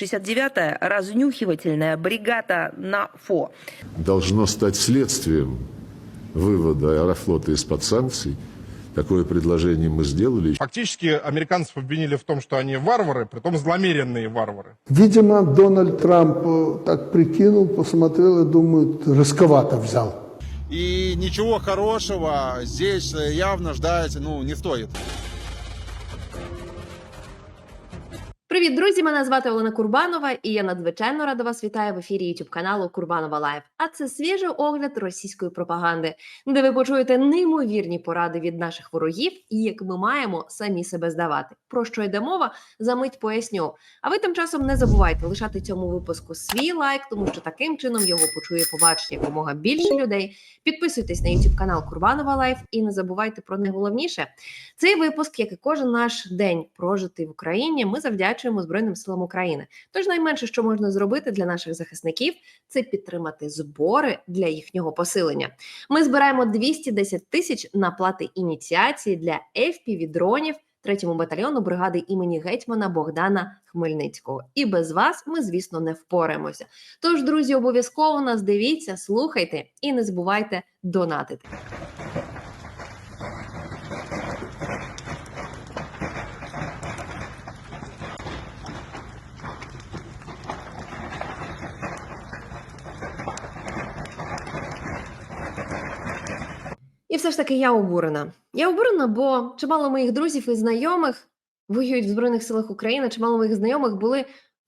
69-я разнюхивательная бригада НАФО. должно стать следствием вывода Аэрофлота из-под санкций. Такое предложение мы сделали. Фактически американцев обвинили в том, что они варвары, притом зломеренные варвары. Видимо, Дональд Трамп э, так прикинул, посмотрел и думает, рисковато взял. И ничего хорошего здесь явно ждать ну, не стоит. Привіт, друзі! Мене звати Олена Курбанова, і я надзвичайно рада вас вітаю в ефірі youtube каналу Курбанова Лайв. А це свіжий огляд російської пропаганди, де ви почуєте неймовірні поради від наших ворогів і як ми маємо самі себе здавати. Про що йде мова? За мить поясню. А ви тим часом не забувайте лишати цьому випуску свій лайк, тому що таким чином його почує побачить якомога більше людей. Підписуйтесь на youtube канал Курбанова Лайв і не забувайте про найголовніше. Цей випуск, як і кожен наш день прожитий в Україні, ми завдячуємо Збройним силам України. Тож найменше, що можна зробити для наших захисників, це підтримати збори для їхнього посилення. Ми збираємо 210 тисяч на плати ініціації для fpv дронів третьому батальйону бригади імені гетьмана Богдана Хмельницького. І без вас ми, звісно, не впораємося. Тож, друзі, обов'язково нас дивіться, слухайте і не забувайте донатити. І все ж таки я обурена. Я обурена, бо чимало моїх друзів і знайомих воюють в Збройних силах України, чимало моїх знайомих були в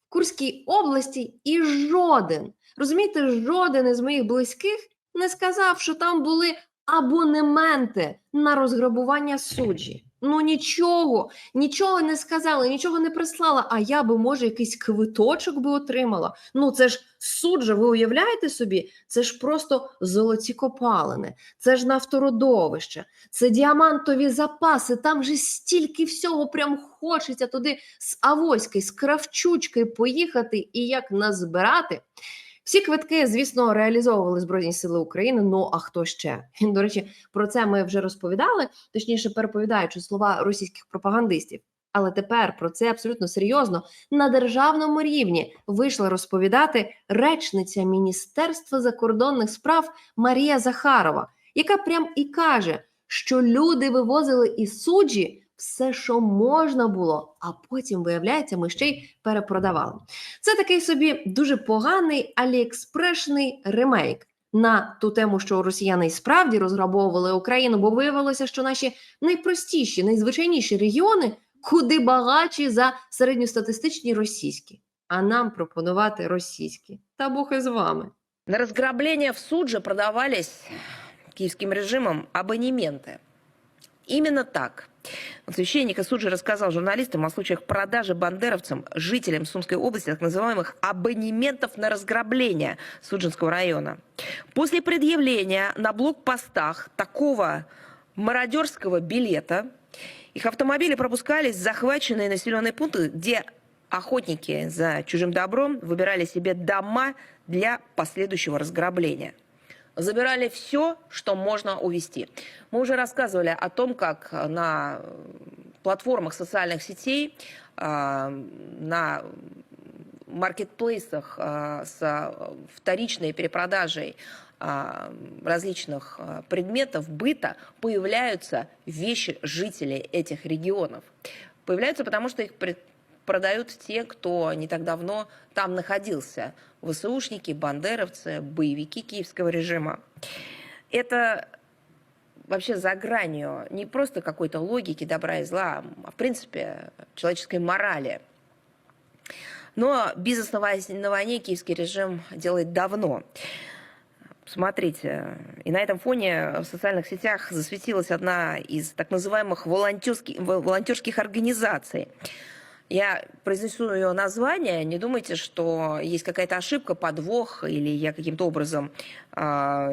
Курській області, і жоден, розумієте, жоден із моїх близьких не сказав, що там були абонементи на розграбування суджі. Ну нічого, нічого не сказали, нічого не прислала. А я би, може, якийсь квиточок би отримала. Ну це ж суджа, ви уявляєте собі? Це ж просто золоті копалини, це ж нафтородовище, це діамантові запаси. Там же стільки всього прям хочеться туди з Авоськи, з Кравчучки поїхати і як назбирати. Всі квитки, звісно, реалізовували Збройні Сили України. Ну а хто ще? До речі, про це ми вже розповідали, точніше, переповідаючи слова російських пропагандистів. Але тепер про це абсолютно серйозно на державному рівні вийшла розповідати речниця Міністерства закордонних справ Марія Захарова, яка прям і каже, що люди вивозили із суджі все, що можна було, а потім, виявляється, ми ще й перепродавали. Це такий собі дуже поганий аліекспрешний ремейк на ту тему, що росіяни і справді розграбовували Україну, бо виявилося, що наші найпростіші, найзвичайніші регіони куди багатші за середньостатистичні російські. А нам пропонувати російські. Та Бог із вами. На разграбление в судже продавались киевским режимом абонементы. Именно так. Священник из Суджи рассказал журналистам о случаях продажи бандеровцам, жителям Сумской области, так называемых абонементов на разграбление Суджинского района. После предъявления на блокпостах такого мародерского билета их автомобили пропускались в захваченные населенные пункты, где охотники за чужим добром выбирали себе дома для последующего разграбления. Забирали все, что можно увезти. Мы уже рассказывали о том, как на платформах социальных сетей, а, на маркетплейсах с вторичной перепродажей различных предметов быта появляются вещи жителей этих регионов. Появляются потому, что их продают те, кто не так давно там находился. ВСУшники, бандеровцы, боевики киевского режима. Это вообще за гранью не просто какой-то логики добра и зла, а в принципе человеческой морали. Но бизнес на войне киевский режим делает давно. Смотрите, и на этом фоне в социальных сетях засветилась одна из так называемых волонтерских, волонтерских организаций. Я произнесу ее название, не думайте, что есть какая-то ошибка, подвох, или я каким-то образом э,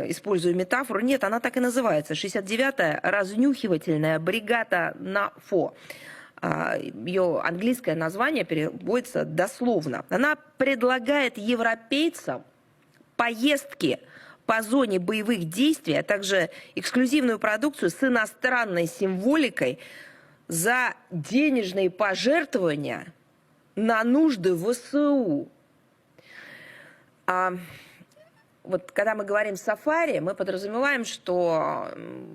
использую метафору. Нет, она так и называется. 69-я разнюхивательная бригада НАФО. Э, ее английское название переводится дословно. Она предлагает европейцам поездки по зоне боевых действий, а также эксклюзивную продукцию с иностранной символикой – за денежные пожертвования на нужды ВСУ. А вот когда мы говорим сафари, мы подразумеваем, что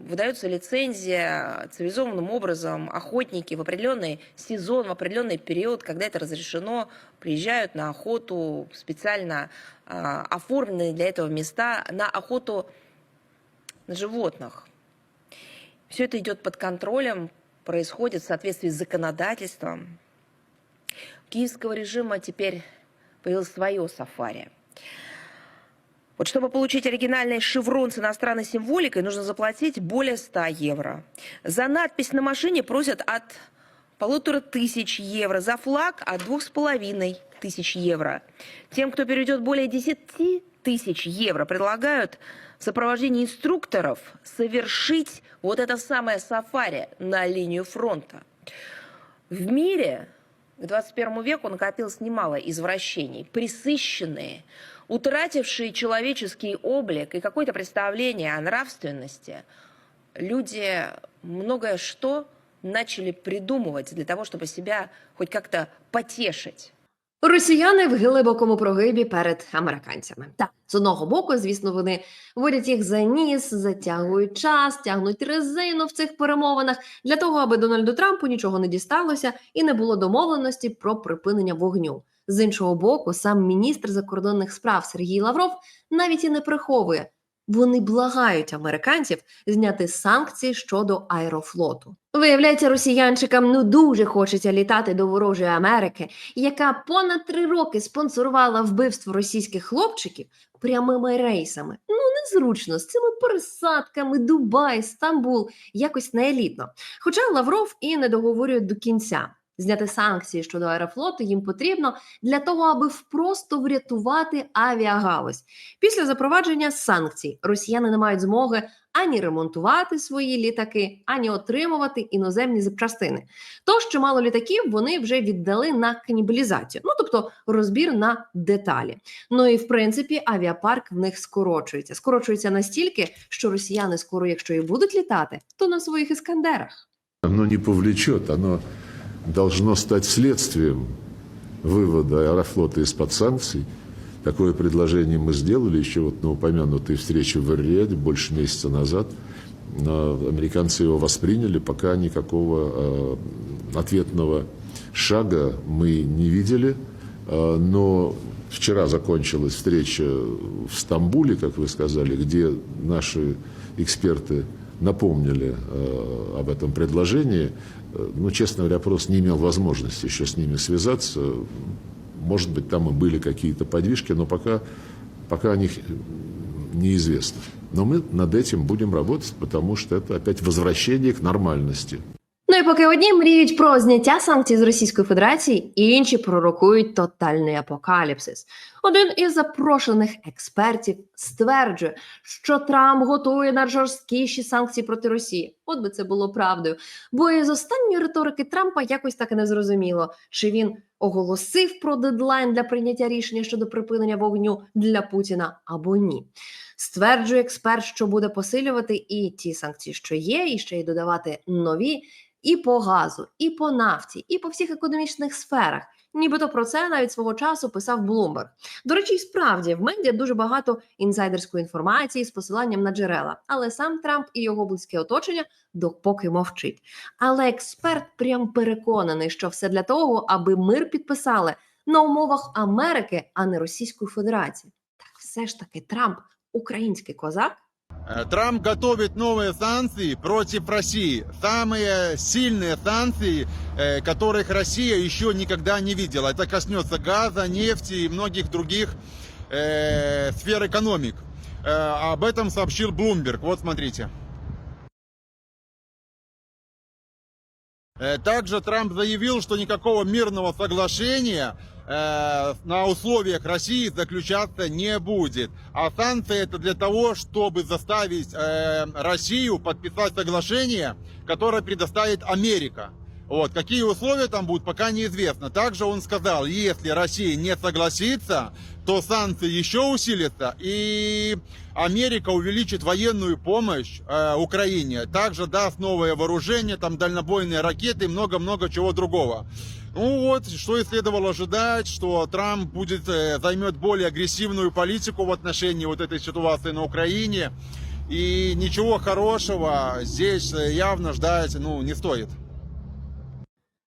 выдается лицензия цивилизованным образом, охотники в определенный сезон, в определенный период, когда это разрешено, приезжают на охоту специально а, оформленные для этого места, на охоту на животных. Все это идет под контролем, происходит в соответствии с законодательством. Киевского режима теперь появилось свое сафари. Вот чтобы получить оригинальный шеврон с иностранной символикой, нужно заплатить более 100 евро. За надпись на машине просят от полутора тысяч евро, за флаг от двух с половиной тысяч евро. Тем, кто перейдет более 10 тысяч евро, предлагают в сопровождении инструкторов совершить вот это самое сафари на линию фронта. В мире к 21 веку накопилось немало извращений, присыщенные, утратившие человеческий облик и какое-то представление о нравственности. Люди многое что начали придумывать для того, чтобы себя хоть как-то потешить. Росіяни в глибокому прогибі перед американцями. Так, з одного боку, звісно, вони водять їх за ніс, затягують час, тягнуть резину в цих перемовинах для того, аби Дональду Трампу нічого не дісталося і не було домовленості про припинення вогню. З іншого боку, сам міністр закордонних справ Сергій Лавров навіть і не приховує. Вони благають американців зняти санкції щодо аерофлоту. Виявляється, росіянчикам ну дуже хочеться літати до ворожої Америки, яка понад три роки спонсорувала вбивство російських хлопчиків прямими рейсами. Ну незручно з цими пересадками Дубай, Стамбул, якось не елітно. Хоча Лавров і не договорює до кінця. Зняти санкції щодо аерофлоту їм потрібно для того, аби впросто врятувати авіагалузь. Після запровадження санкцій росіяни не мають змоги ані ремонтувати свої літаки, ані отримувати іноземні запчастини. Тож чимало літаків вони вже віддали на канібалізацію, ну тобто розбір на деталі. Ну і в принципі авіапарк в них скорочується. Скорочується настільки, що росіяни скоро, якщо і будуть літати, то на своїх іскандерах. Оно не повлечет, оно должно стать следствием вывода Аэрофлота из-под санкций. Такое предложение мы сделали еще вот на упомянутой встрече в Эр-Рияде больше месяца назад. Но американцы его восприняли, пока никакого э, ответного шага мы не видели. Э, но вчера закончилась встреча в Стамбуле, как вы сказали, где наши эксперты напомнили э, об этом предложении. Э, Ну, честно говоря, просто не имел возможности еще с ними связаться. Может быть, там и были какие-то подвижки, но пока, пока о них неизвестно. Но мы над этим будем работать, потому что это опять возвращение к нормальности. Поки одні мріють про зняття санкцій з Російської Федерації, інші пророкують тотальний апокаліпсис. Один із запрошених експертів стверджує, що Трамп готує найжорсткіші санкції проти Росії. От би це було правдою. Бо із останньої риторики Трампа якось так і не зрозуміло, чи він оголосив про дедлайн для прийняття рішення щодо припинення вогню для Путіна або ні. Стверджує експерт, що буде посилювати і ті санкції, що є, і ще й додавати нові і по газу, і по нафті, і по всіх економічних сферах. Нібито про це навіть свого часу писав Bloomberg. До речі, і справді в медіа дуже багато інсайдерської інформації з посиланням на джерела, але сам Трамп і його близьке оточення допоки мовчить. Але експерт прям переконаний, що все для того, аби мир підписали на умовах Америки, а не Російської Федерації. Так все ж таки Трамп український козак. Э, Трамп готовит новые санкции против России. Самые сильные санкции, э, которых Россия еще никогда не видела. Это коснется газа, нефти и многих других э, сфер экономик. Э, об этом сообщил Bloomberg. Вот смотрите. Э, Также Трамп заявил, что никакого мирного соглашения на условиях России заключаться не будет. А санкции это для того, чтобы заставить э, Россию подписать соглашение, которое предоставит Америка. Вот, какие условия там будут, пока неизвестно. Также он сказал, если Россия не согласится, то санкции еще усилятся, и Америка увеличит военную помощь э, Украине. Также даст новое вооружение, там дальнобойные ракеты и много-много чего другого. Ну вот, что и следовало ожидать, что Трамп будет, э, займет более агрессивную политику в отношении вот этой ситуации на Украине. И ничего хорошего здесь э, явно ждать ну, не стоит.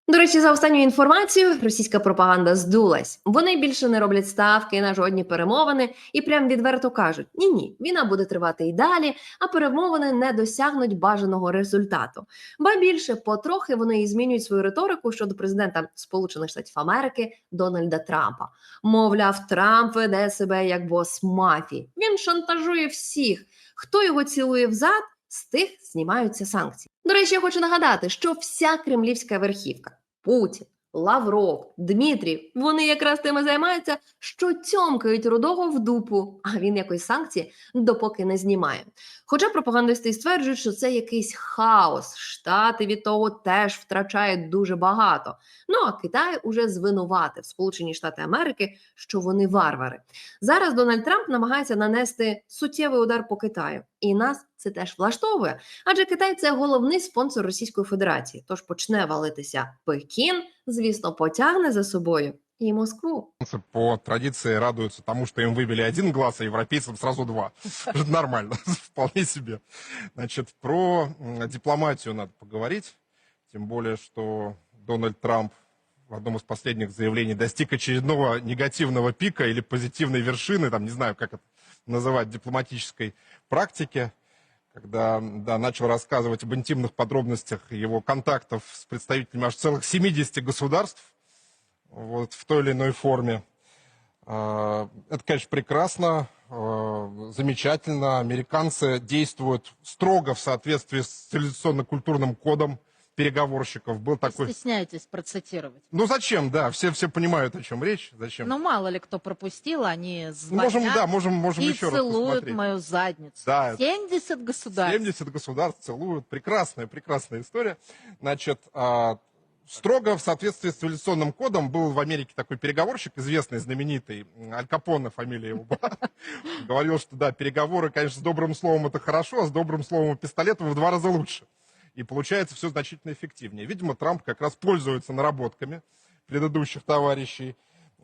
До речі, за останньою інформацією, російська пропаганда здулась. Вони більше не роблять ставки на жодні перемовини і прям відверто кажуть: ні, ні, війна буде тривати і далі, а перемовини не досягнуть бажаного результату. Ба більше потрохи вони і змінюють свою риторику щодо президента Сполучених Штатів Америки Дональда Трампа. Мовляв, Трамп веде себе як бос мафії. Він шантажує всіх, хто його цілує взад. З тих знімаються санкції. До речі, я хочу нагадати, що вся кремлівська верхівка Путін, Лавров, Дмитрів, вони якраз тим і займаються, що цьомкають рудого в дупу, а він якось санкції допоки не знімає. Хоча пропагандисти стверджують, що це якийсь хаос. Штати від того теж втрачають дуже багато. Ну а Китай уже звинуватив Сполучені Штати Америки, що вони варвари. Зараз Дональд Трамп намагається нанести суттєвий удар по Китаю, і нас це теж влаштовує. Адже Китай це головний спонсор Російської Федерації. Тож почне валитися Пекін, звісно, потягне за собою і Москву. Американцы по традиции радуются тому, что им выбили один глаз, а европейцам сразу два. Это нормально, вполне себе. Значит, про м, дипломатию надо поговорить. Тем более, что Дональд Трамп в одном из последних заявлений достиг очередного негативного пика или позитивной вершины, там не знаю, как это называть, дипломатической практики, когда да, начал рассказывать об интимных подробностях его контактов с представителями аж целых 70 государств, вот, в той или иной форме. А, Это, конечно, прекрасно, а, замечательно. Американцы действуют строго в соответствии с цивилизационно-культурным кодом переговорщиков. Был Вы такой... стесняетесь процитировать. Ну зачем, да, все, все понимают, о чем речь. Зачем? Ну, мало ли кто пропустил, они Ну, звонят можем, да, можем, можем и еще раз целуют посмотреть. мою задницу. Да. 70 государств. 70 государств целуют. Прекрасная, прекрасная история. Значит, а, строго в соответствии с цивилизационным кодом был в Америке такой переговорщик, известный, знаменитый, Аль Капоне фамилия его была. Говорил, что да, переговоры, конечно, с добрым словом это хорошо, а с добрым словом и пистолетом в два раза лучше. И получается все значительно эффективнее. Видимо, Трамп как раз пользуется наработками предыдущих товарищей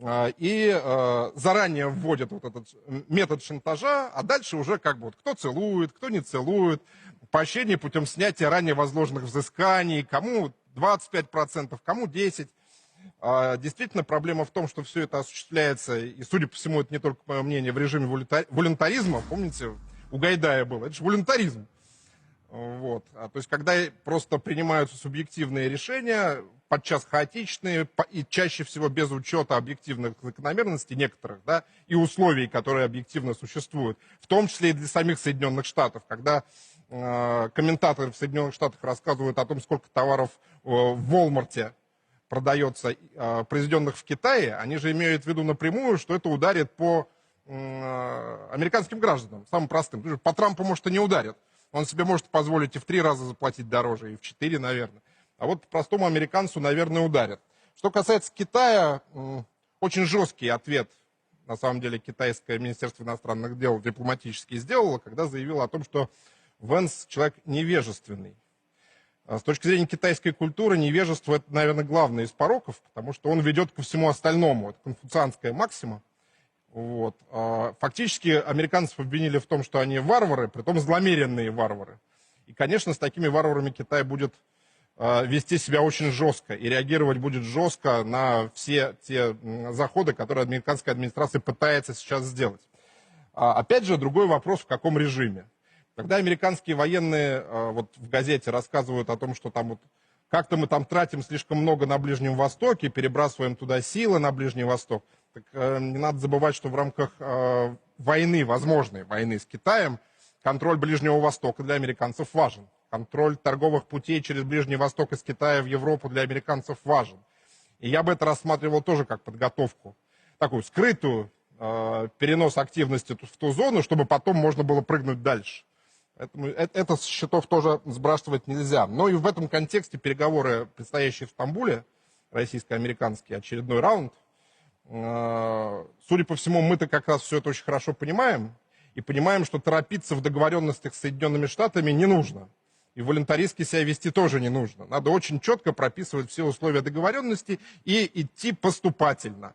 а, и э, заранее вводит вот этот метод шантажа, а дальше уже как бы вот кто целует, кто не целует, поощрение путем снятия ранее возложенных взысканий, кому 25%, кому 10%. А, Действительно, проблема в том, что все это осуществляется, и, судя по всему, это не только мое мнение, в режиме волюнтаризма. Помните, у Гайдая было, это же волюнтаризм. Вот. А, то есть, когда просто принимаются субъективные решения, подчас хаотичные, и чаще всего без учета объективных закономерностей некоторых, да, и условий, которые объективно существуют, в том числе и для самих Соединенных Штатов, когда э, комментаторы в Соединенных Штатах рассказывают о том, сколько товаров э, в Волмарте продается, э, произведенных в Китае, они же имеют в виду напрямую, что это ударит по э, американским гражданам, самым простым. По Трампу, может, и не ударит. Он себе может позволить и в три раза заплатить дороже, и в четыре, наверное. А вот простому американцу, наверное, ударит. Что касается Китая, очень жесткий ответ, на самом деле, китайское Министерство иностранных дел дипломатически сделало, когда заявило о том, что Венс человек невежественный. А С точки зрения китайской культуры, невежество это, наверное, главный из пороков, потому что он ведет ко всему остальному. Это конфуцианская максима. Вот. А, Фактически американцев обвинили в том, что они варвары, притом зломеренные варвары. И, конечно, с такими варварами Китай будет а, вести себя очень жестко и реагировать будет жестко на все те заходы, которые американская администрация пытается сейчас сделать. А, Опять же, другой вопрос, в каком режиме. Когда американские военные вот в газете рассказывают о том, что там вот как-то мы там тратим слишком много на Ближнем Востоке, перебрасываем туда силы на Ближний Восток, так э, не надо забывать, что в рамках э, войны, возможной войны с Китаем, контроль Ближнего Востока для американцев важен. Контроль торговых путей через Ближний Восток из Китая в Европу для американцев важен. И я бы это рассматривал тоже как подготовку, такую скрытую, э, перенос активности в ту зону, чтобы потом можно было прыгнуть дальше. Поэтому э- это с счетов тоже сбрасывать нельзя. Но и в этом контексте переговоры, предстоящие в Стамбуле, российско-американский очередной раунд, судя по всему, мы-то как раз все это очень хорошо понимаем. И понимаем, что торопиться в договоренностях с Соединенными Штатами не нужно. И волонтаристски себя вести тоже не нужно. Надо очень четко прописывать все условия договоренности и идти поступательно.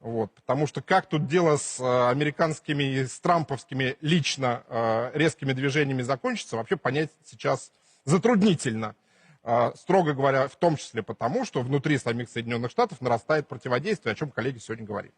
Вот, потому что как тут дело с э, американскими и с трамповскими лично э, резкими движениями закончится, вообще понять сейчас затруднительно. Строго говоря, в том числе потому, что внутри самих Соединенных Штатов нарастает противодействие, о чем коллеги сегодня говорили.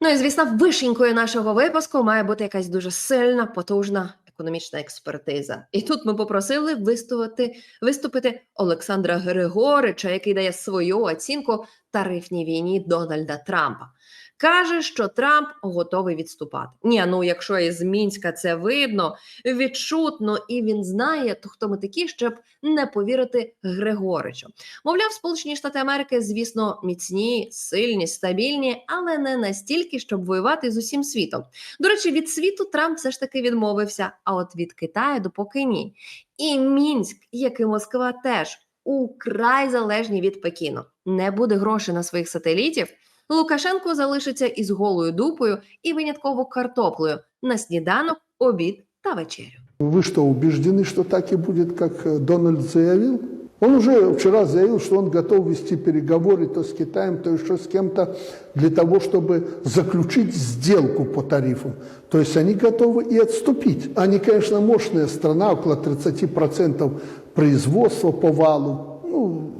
Ну і звісно, вишенькою нашого випуску має бути якась дуже сильна, потужна економічна експертиза. І тут ми попросили виступити, виступити Олександра Григорича, який дає свою оцінку тарифній війні Дональда Трампа. Каже, що Трамп готовий відступати. Ні, ну якщо із Мінська це видно, відчутно, і він знає, то хто ми такі, щоб не повірити Григоричу. Мовляв, Сполучені Штати Америки, звісно, міцні, сильні, стабільні, але не настільки, щоб воювати з усім світом. До речі, від світу Трамп все ж таки відмовився, а от від Китаю допоки ні. І Мінськ, як і Москва, теж украй залежні від Пекіну. Не буде грошей на своїх сателітів. Лукашенко залишиться із голою дупою і винятково картоплею на сніданок, обід та вечерю. Вы что, убеждены, что так и будет, как э, Дональд заявил? Он уже вчера заявил, что он готов вести переговоры то с Китаем, то еще с кем-то для того, чтобы заключить сделку по тарифам. То есть они готовы и отступить. Они, конечно, мощная страна, около 30% производства по валу. Ну,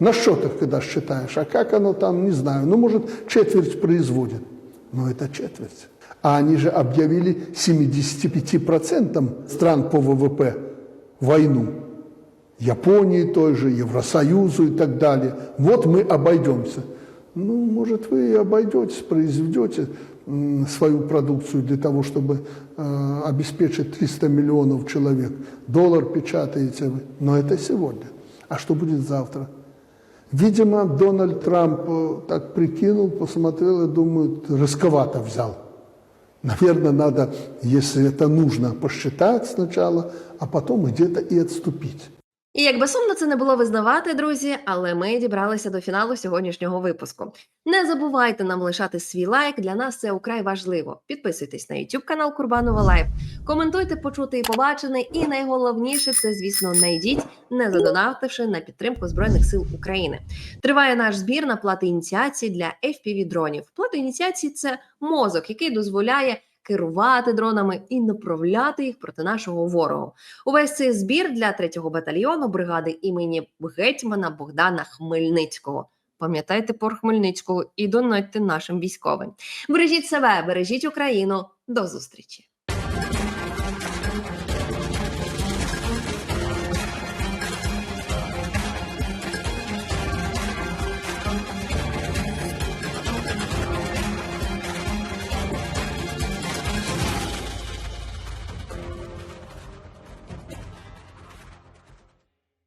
на счетах, когда считаешь, а как оно там, не знаю. Ну, может, четверть производит. Но это четверть. А они же объявили 75% стран по ВВП войну. Японии той же, Евросоюзу и так далее. Вот мы обойдемся. Ну, может, вы и обойдетесь, произведете свою продукцию для того, чтобы э, обеспечить 300 миллионов человек. Доллар печатаете вы. Но это сегодня. А что будет завтра? Видимо, Дональд Трамп э, так прикинул, посмотрел и думает, рисковато взял. Наверное, надо, если это нужно, посчитать сначала, а потом где-то и отступить. І якби сумно це не було визнавати, друзі, але ми дібралися до фіналу сьогоднішнього випуску. Не забувайте нам лишати свій лайк. Для нас це украй важливо. Підписуйтесь на YouTube канал Курбанова Лайв, коментуйте, почути і побачене. І найголовніше це, звісно, не йдіть, не задонативши на підтримку Збройних сил України. Триває наш збір на плати ініціації для fpv дронів. Плата ініціації це мозок, який дозволяє керувати дронами і направляти їх проти нашого ворога. Увесь цей збір для 3-го батальйону бригади імені гетьмана Богдана Хмельницького. Пам'ятайте про Хмельницького і донатьте нашим військовим. Бережіть себе, бережіть Україну. До зустрічі!